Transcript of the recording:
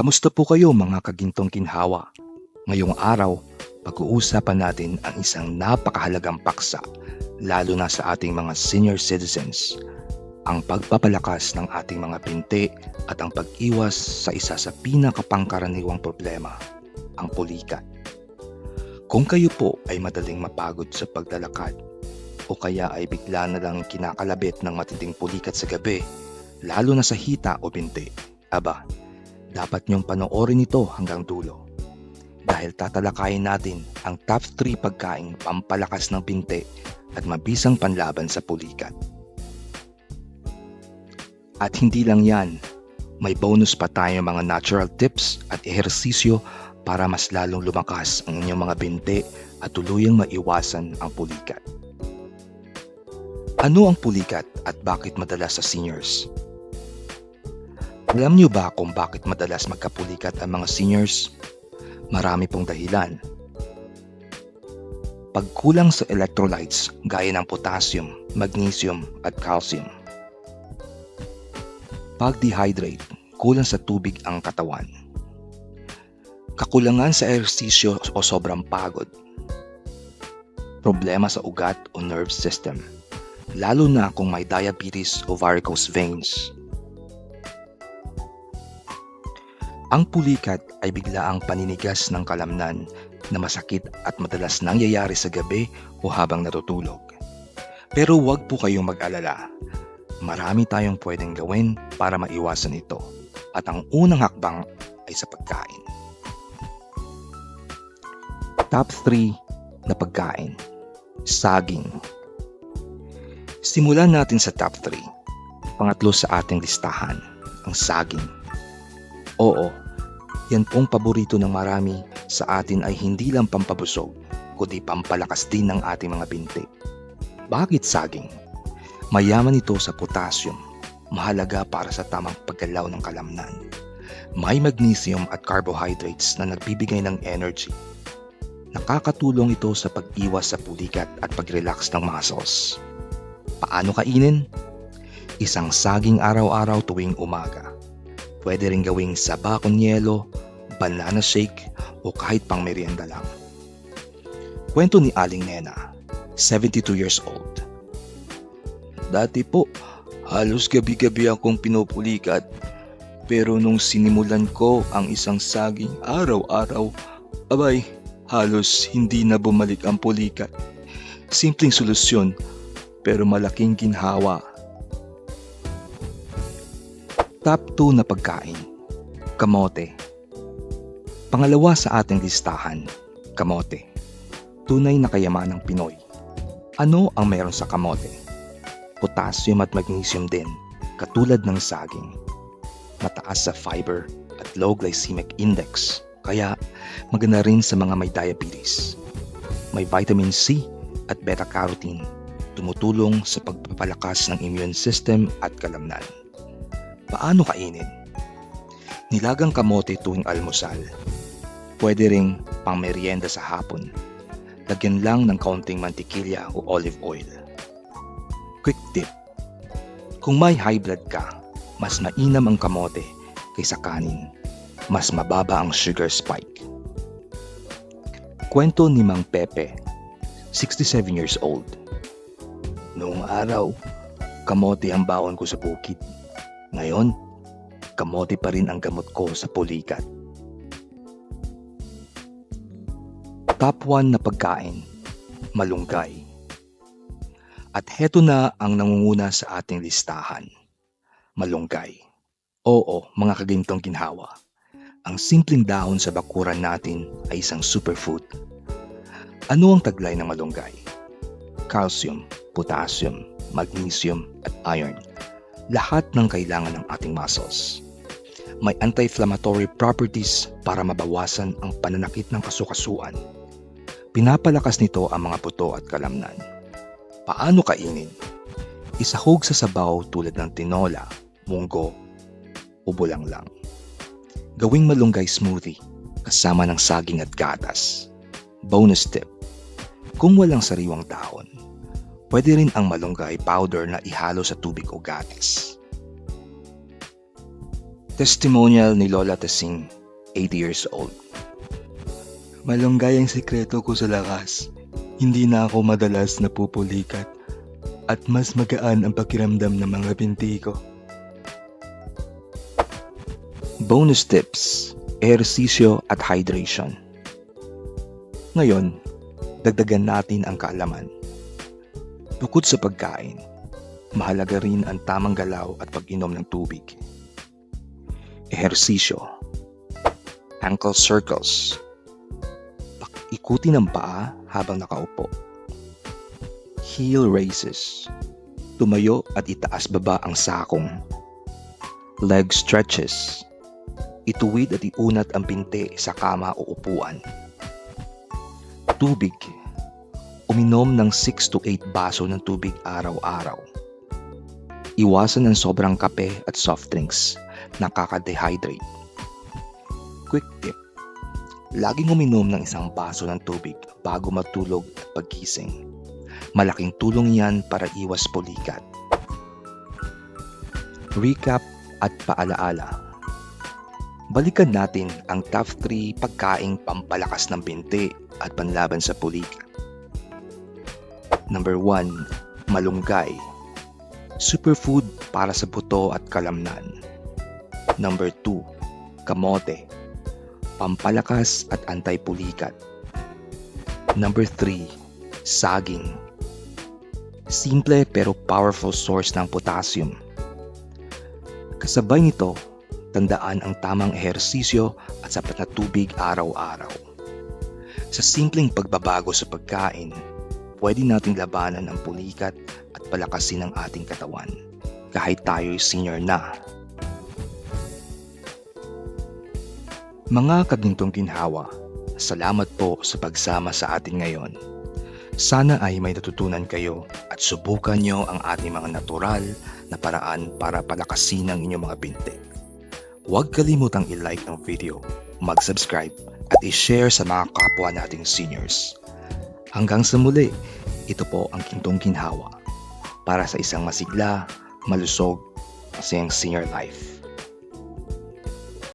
Kamusta po kayo mga kagintong kinhawa? Ngayong araw, pag-uusapan natin ang isang napakahalagang paksa lalo na sa ating mga senior citizens, ang pagpapalakas ng ating mga pinti at ang pag-iwas sa isa sa pinakapangkaraniwang problema, ang pulikat. Kung kayo po ay madaling mapagod sa paglalakad o kaya ay bigla na lang kinakalabit ng matinding pulikat sa gabi, lalo na sa hita o binti, aba, dapat niyong panoorin ito hanggang dulo. Dahil tatalakayin natin ang top 3 pagkain pampalakas ng binti at mabisang panlaban sa pulikat. At hindi lang yan, may bonus pa tayo mga natural tips at ehersisyo para mas lalong lumakas ang inyong mga binti at tuluyang maiwasan ang pulikat. Ano ang pulikat at bakit madalas sa seniors? Alam niyo ba kung bakit madalas magkapulikat ang mga seniors? Marami pong dahilan. Pagkulang sa electrolytes gaya ng potassium, magnesium at calcium. Pag-dehydrate, kulang sa tubig ang katawan. Kakulangan sa ehersisyo o sobrang pagod. Problema sa ugat o nerve system, lalo na kung may diabetes o varicose veins. Ang pulikat ay biglaang paninigas ng kalamnan na masakit at madalas nangyayari sa gabi o habang natutulog. Pero huwag po kayong mag-alala. Marami tayong pwedeng gawin para maiwasan ito at ang unang hakbang ay sa pagkain. Top 3 na pagkain. Saging. Simulan natin sa top 3. Pangatlo sa ating listahan, ang saging. Oo, yan pong paborito ng marami sa atin ay hindi lang pampabusog, kundi pampalakas din ng ating mga binti. Bakit saging? Mayaman ito sa potassium, mahalaga para sa tamang paggalaw ng kalamnan. May magnesium at carbohydrates na nagbibigay ng energy. Nakakatulong ito sa pag-iwas sa pulikat at pag-relax ng muscles. Paano kainin? Isang saging araw-araw tuwing umaga. Pwede rin gawing saba con yelo, banana shake o kahit pang merienda lang. Kwento ni Aling Nena, 72 years old. Dati po, halos gabi-gabi akong pinupulikat. Pero nung sinimulan ko ang isang saging araw-araw, abay, halos hindi na bumalik ang pulikat. Simpleng solusyon, pero malaking ginhawa. Top 2 na pagkain. Kamote. Pangalawa sa ating listahan, kamote. Tunay na kayaman ng Pinoy. Ano ang meron sa kamote? Potassium at magnesium din, katulad ng saging. Mataas sa fiber at low glycemic index, kaya maganda rin sa mga may diabetes. May vitamin C at beta-carotene, tumutulong sa pagpapalakas ng immune system at kalamnan. Paano kainin? Nilagang kamote tuwing almusal. Pwede ring pang merienda sa hapon. Lagyan lang ng kaunting mantikilya o olive oil. Quick tip. Kung may high blood ka, mas mainam ang kamote kaysa kanin. Mas mababa ang sugar spike. Kwento ni Mang Pepe, 67 years old. Noong araw, kamote ang baon ko sa bukid. Ngayon, kamote pa rin ang gamot ko sa pulikat. Top 1 na pagkain, malunggay. At heto na ang nangunguna sa ating listahan, malunggay. Oo, mga kagintong ginhawa. Ang simpleng dahon sa bakuran natin ay isang superfood. Ano ang taglay ng malunggay? Calcium, potassium, magnesium at iron lahat ng kailangan ng ating muscles. May anti-inflammatory properties para mabawasan ang pananakit ng kasukasuan. Pinapalakas nito ang mga buto at kalamnan. Paano kainin? Isahog sa sabaw tulad ng tinola, munggo, o bulanglang. Gawing malunggay smoothie kasama ng saging at gatas. Bonus tip, kung walang sariwang dahon, Pwede rin ang malunggay powder na ihalo sa tubig o gatas. Testimonial ni Lola Tesing, 80 years old. Malunggay ang sikreto ko sa lakas. Hindi na ako madalas napupulikat at mas magaan ang pakiramdam ng mga binti ko. Bonus tips, ehersisyo at hydration. Ngayon, dagdagan natin ang kaalaman. Bukod sa pagkain, mahalaga rin ang tamang galaw at pag-inom ng tubig. Ehersisyo. Ankle circles. Ikuti ng paa habang nakaupo. Heel raises. Tumayo at itaas baba ang sakong. Leg stretches. Ituwid at iunat ang pinti sa kama o upuan. Tubig. Uminom ng 6 to 8 baso ng tubig araw-araw. Iwasan ng sobrang kape at soft drinks. Nakaka-dehydrate. Quick tip. Laging uminom ng isang baso ng tubig bago matulog at pagkising. Malaking tulong yan para iwas pulikat. Recap at paalaala. Balikan natin ang top 3 pagkaing pampalakas ng binti at panlaban sa pulikat. Number 1. Malunggay. Superfood para sa buto at kalamnan. Number 2. Kamote. Pampalakas at anti-pulikat. Number 3. Saging. Simple pero powerful source ng potassium. Kasabay nito, tandaan ang tamang ehersisyo at sapat na tubig araw-araw. Sa simpleng pagbabago sa pagkain, pwede nating labanan ang pulikat at palakasin ang ating katawan kahit tayo'y senior na. Mga kagintong ginhawa, salamat po sa pagsama sa atin ngayon. Sana ay may natutunan kayo at subukan nyo ang ating mga natural na paraan para palakasin ang inyong mga binti. Huwag kalimutang i-like ang video, mag-subscribe at i-share sa mga kapwa nating seniors. Hanggang sa muli, ito po ang Kintong Ginhawa para sa isang masigla, malusog, masayang senior life.